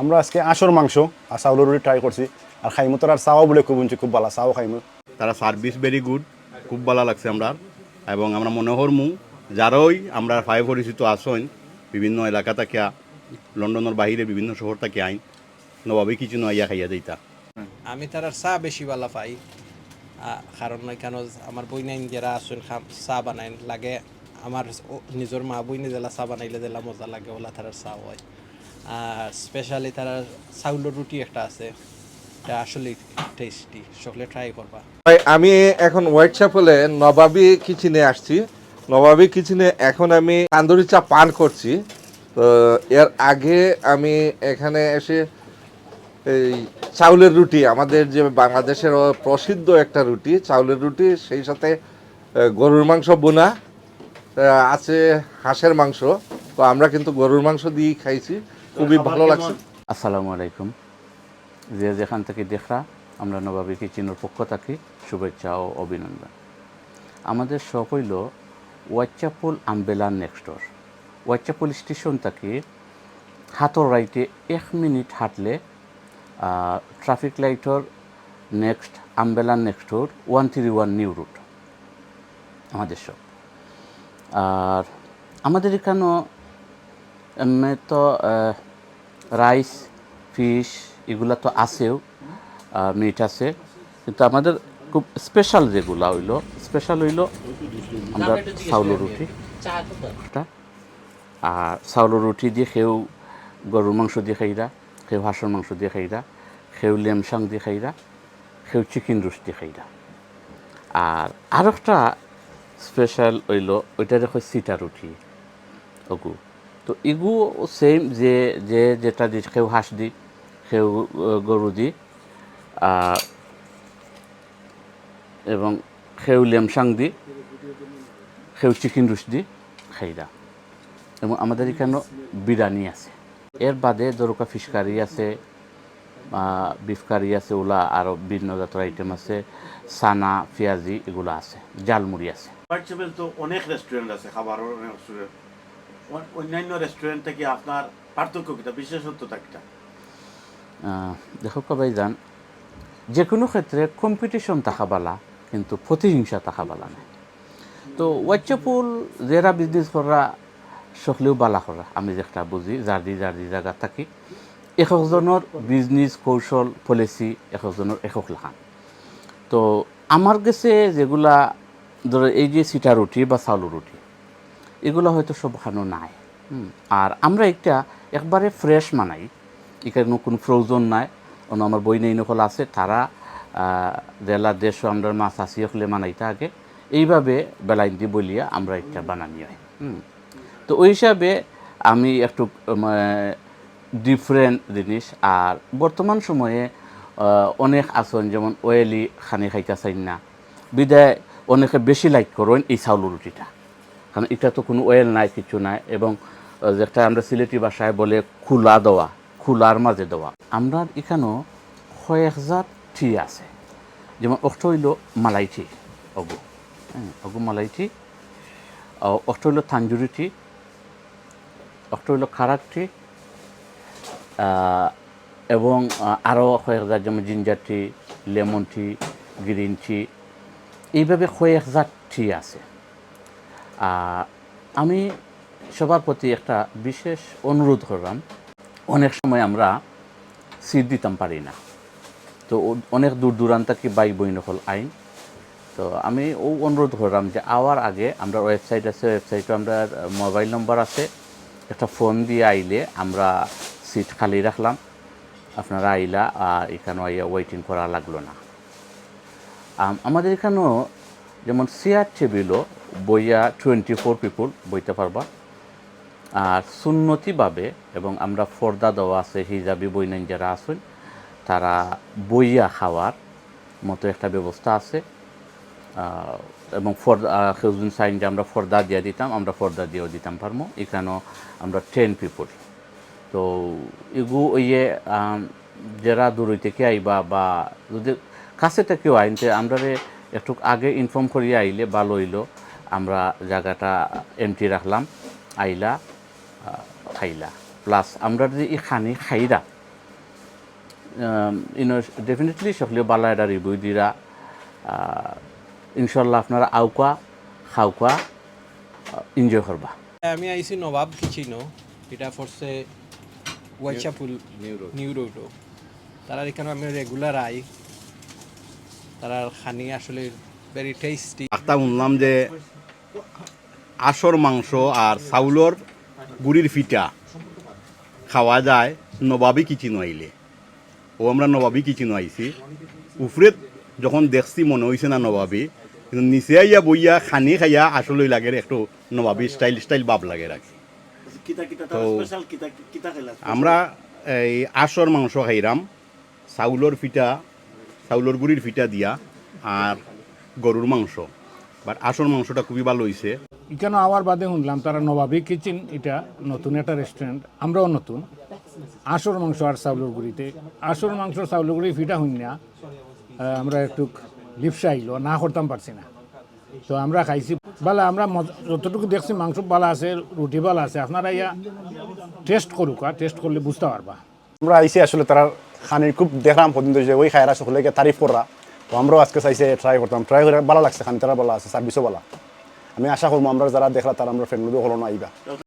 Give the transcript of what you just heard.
আমরা আজকে আঁশর মাংস আর চাউলের রুটি ট্রাই করছি। আর খাইমু তোর আর চাও বলে খুব উঞ্চি খুব ভালো চাও খাইমু। তারা সার্ভিস ভেরি গুড খুব ভালো লাগছে আমরা এবং আমরা মনে হরমু যারই আমরা ফাই পরিচিত আসইন বিভিন্ন এলাকা থেকে লন্ডনের বাহিরে বিভিন্ন শহর থেকে আইন। নবাবী কিছু নয়া খাইয়া দিতা আমি তার চা বেশি ভালো পাই। কারণ কেন আমার বই নাই যারা আসুন চা বানাই লাগে আমার নিজের মা বই জেলা চা বানাইলে জেলা মজা লাগে ওলা তার চা হয়। আর স্পেশালি তার চাউলের রুটি একটা আছে। এটা আসলে টেস্টি সকলে ট্রাই করবা। আমি এখন হোয়াইট চ্যাপেলে নবাবি কিচেনে আসছি। নবাবী কিচেনে এখন আমি তান্দুরি চা পান করছি। তো এর আগে আমি এখানে এসে এই চাউলের রুটি, আমাদের যে বাংলাদেশের প্রসিদ্ধ একটা রুটি, চাউলের রুটি, সেই সাথে গরুর মাংস বোনা আছে হাঁসের মাংস। তো আমরা কিন্তু গরুর মাংস দিয়েই খাইছি। খুবই ভালো লাগছে। আসসালামু আলাইকুম। যে যেখান থেকে দেখরা আমরা নবাবী কিচেনের পক্ষ থাকি? শুভেচ্ছা ও অভিনন্দন। আমাদের শখ হইল ওয়াচ্চাপুল আম্বেলার নেক্সটর ওয়াচ্চাপুল স্টেশন থেকে হাতর রাইটে এক মিনিট হাঁটলে ট্রাফিক লাইটর নেক্সট আম্বেলার নেক্সটর one three one new route আমাদের শপ আর আমাদের এখানেও এমনি তো রাইস, ফিশ এগুলা তো আছেও মিট আছে। কিন্তু আমাদের খুব স্পেশাল যেগুলা হইল স্পেশাল হইল আমরা চাউলের রুটি। আর চাউলের রুটি দিয়ে খেউ গরুর মাংস দিয়ে খাইরা খেউ হাঁসের মাংস দিয়ে খাইরা খেউ লেমসাং দিয়ে খাইরা খেউ চিকেন রোস্ট দিয়ে খাইরা। আর আরেকটা স্পেশাল হইল ওইটা দেখো সিটা রুটি। ওগু। তো ইগু সেম যে যে, যেটা দি, কেউ হাঁস দি, কেউ গরু দি এবং কেউ লেমসাং দি, কেউ চিকেন রুস দি, খাইরা। এবং আমাদের এখানে বিরিয়ানি আছে। এর বাদে দরকা ফিশ কারি আছে বিফ কারি আছে, ওলা আরও বিভিন্ন জাতের আইটেম আছে সানা পেঁয়াজি এগুলো আছে জালমুড়ি আছে। তো অনেক রেস্টুরেন্ট আছে খাবারের অনেক রেস্টুরেন্ট অন্যান্য রেস্টুরেন্ট থেকে আপনার পার্থক্য কিটা বিশেষত্বতা কিটা আহ, দেখো কবাই যান। যে কোনো ক্ষেত্রে কম্পিটিশন থাকা বালা কিন্তু প্রতিহিংসা থাকা বালা নাই। তো ওয়াচ্চাপুল যারা বিজনেস করা সকলেও বালা করা আমি যেটা বুঝি জার্দি দি জায়গা থাকি একজনের বিজনেস কৌশল পলিসি একজনের একক লাখান তো আমার কাছে যেগুলা ধরো এই যে সিটা রুটি বা চাউল রুটি এগুলো হয়তো সবখানো নাই। আর আমরা একটা একবারে ফ্রেশ মানাই। এখানে কোনো ফ্রোজন নাই। অন্য আমার বই নেই, নকল আছে। তারা জেলা দেশ আমরা মাছ আসি হলে মানাইতে আগে। এইভাবে বেলাইন দি বলিয়া আমরা একটা বানানি হয়। তো ওই হিসাবে আমি একটু ডিফারেন্ট জিনিস। আর বর্তমান সময়ে অনেক আসন যেমন ওয়েলি খানি খাইতে চাই না। বিদায়, অনেকে বেশি লাইক করেন এই চাউল রুটিটা। কারণ এটা তো কোনো ওয়েল নাই, কিছু নাই এবং যেটা আমরা সিলেটি ভাষায় বলে খোলা দেওয়া, খোলার মাঝে দেওয়া। আমরা এখানেও কয়েক হাজার টি আছে। যেমন অষ্ট হইল মালাই টি, অগু। হ্যাঁ অগু মালাই টি। অষ্ট হইল থাঞ্জুরি টি অষ্ট হইল খারাক টি এবং আরও কয়েক হাজার যেমন ginger tea, lemon tea, green tea. এইভাবে কয়েক হাজার টি আছে। আমি সবার প্রতি একটা বিশেষ অনুরোধ করলাম। অনেক সময় আমরা সিট দিতাম পারি না। তো অনেক দূর দূরান্ত কি বাইক বই নকল আইন। তো আমি ও অনুরোধ করলাম যে আওয়ার আগে আমরা ওয়েবসাইট আছে ওয়েবসাইটে আমরা মোবাইল নম্বর আছে। একটা ফোন দিয়ে আইলে আমরা সিট খালি রাখলাম। আপনারা আইলা, আর এখানে আইয়া ওয়েটিং করা লাগল না। আমাদের এখানেও যেমন চেয়ার টেবিলও বইয়া টোয়েন্টি ফোর পিপুল বইতে পারবা। আর সুন্নতিভাবে এবং আমরা ফর্দা দেওয়া আছে, হিজাবি বইনাইন যারা আছেন, তারা বইয়া খাওয়ার মতো একটা ব্যবস্থা আছে। এবং ফর্দা সাইন যে আমরা ফর্দা দিয়ে দিতাম, আমরা ফর্দা দিয়েও দিতাম পারব এখানেও আমরা টেন পিপুল তো এগু ইয়ে যারা দূর থেকে আইবা বা যদি কাছে থেকেও আইনতে আমরা একটু আগে ইনফর্ম করিয়া আইলে ভালো হইল আমরা জায়গাটা এমটি রাখলাম আইলা খাইলা। প্লাস আমরা যে এই খানি খাইরা ইন ডেফিনেটলি সকলে বালা এটা রিভিউ দিরা ইনশাল্লাহ আপনারা আউকা খাওকা এনজয় করবা। আমি আইছি নবাব কিচিনো এটা ফরছে ওয়াইচাপুল নিউ রোডও। তারা এখানে আমি রেগুলার আই। তারা খানি আসলে ভেরি টেস্টি একটা শুনলাম যে আশর মাংস আর চাউলর গুড়ির ফিটা খাওয়া যায় নবাবী কিচিন আইলে। ও আমরা নবাবী কিচিন আইছি। উফরে যখন দেখছি মনে হয়েছে না নবাবী কিন্তু নিচে আইয়া বইয়া খানি খাইয়া আসলে লাগে একটু নবাবী স্টাইল স্টাইল ভাব লাগে রাখি তো আমরা এই আশর মাংস খাইরাম চাউলর ফিটা চাউলর গুড়ির ফিটা দিয়া আর গরুর মাংস বাট আসর মাংসটা খুবই ভালো হয়েছে এখানে আওয়ার বাদে শুনলাম তারা নবাবী কিচেন এটা নতুন একটা রেস্টুরেন্ট আমরাও নতুন। আসর মাংস আর চাউলের গুড়িতে আসর মাংস চাউলের গুড়ি ফিটা হইন না। আমরা একটু লিপসা আইলো না করতাম পারছি না। তো আমরা খাইছি বালা আমরা যতটুকু দেখছি মাংস বালা আছে রুটি বালা আছে আপনারা ইয়া টেস্ট করুক আর টেস্ট করলে বুঝতে পারবা। আমরা আইসি আসলে তারা খানির খুব দেখলাম পর্যন্ত যে ওই খায়রা সকলেকে তারিফ করা তো আমরাও আজকে চাইছে ট্রাই করতাম ট্রাই করে ভালো লাগছে খানি তারা বলা আছে সার্ভিসও বলা। আমি আশা করব আমরা যারা দেখলাম তারা আমরা ফ্রেন্ডগুলো হলো না, আইবা।